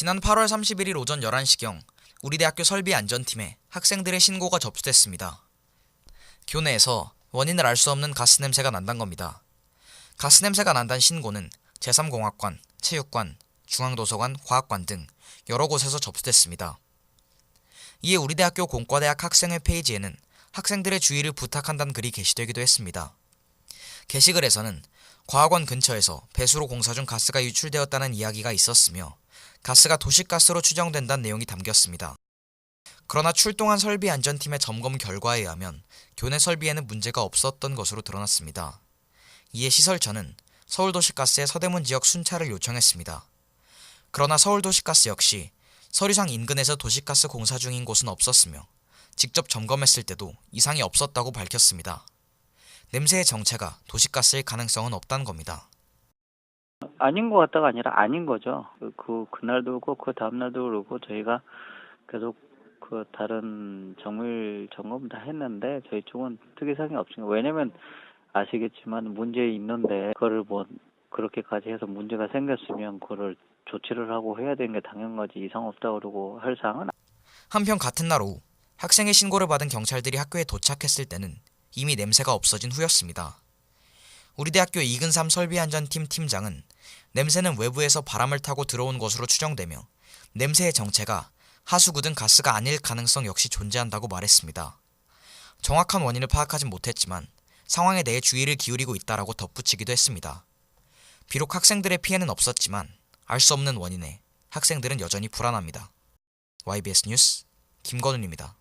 지난 8월 31일 오전 11시경 우리 대학교 설비 안전팀에 학생들의 신고가 접수됐습니다. 교내에서 원인을 알 수 없는 가스 냄새가 난단 겁니다. 가스 냄새가 난다는 신고는 제3공학관, 체육관, 중앙도서관, 과학관 등 여러 곳에서 접수됐습니다. 이에 우리 대학교 공과대학 학생회 페이지에는 학생들의 주의를 부탁한다는 글이 게시되기도 했습니다. 게시글에서는 과학원 근처에서 배수로 공사 중 가스가 유출되었다는 이야기가 있었으며 가스가 도시가스로 추정된다는 내용이 담겼습니다. 그러나 출동한 설비 안전팀의 점검 결과에 의하면 교내 설비에는 문제가 없었던 것으로 드러났습니다. 이에 시설처는 서울도시가스의 서대문 지역 순찰을 요청했습니다. 그러나 서울도시가스 역시 서류상 인근에서 도시가스 공사 중인 곳은 없었으며 직접 점검했을 때도 이상이 없었다고 밝혔습니다. 냄새의 정체가 도시가스일 가능성은 없다는 겁니다. 아닌 것 같다가 아니라 아닌 거죠. 그, 그 그날도 그렇고 그 다음 날도 그렇고 저희가 계속 그 다른 정밀 점검 다 했는데 저희 쪽은 특이사항이 없습니다. 왜냐면 아시겠지만 문제 있는데 그거를 뭐 그렇게까지 해서 문제가 생겼으면 그거를 조치를 하고 해야 되는 게 당연하지 이상 없다 그러고 할 사항은 한편 같은 날 오후 학생의 신고를 받은 경찰들이 학교에 도착했을 때는 이미 냄새가 없어진 후였습니다. 우리 대학교 이근삼 설비안전팀 팀장은 냄새는 외부에서 바람을 타고 들어온 것으로 추정되며 냄새의 정체가 하수구 등 가스가 아닐 가능성 역시 존재한다고 말했습니다. 정확한 원인을 파악하진 못했지만 상황에 대해 주의를 기울이고 있다라고 덧붙이기도 했습니다. 비록 학생들의 피해는 없었지만 알 수 없는 원인에 학생들은 여전히 불안합니다. YBS 뉴스 김건훈입니다.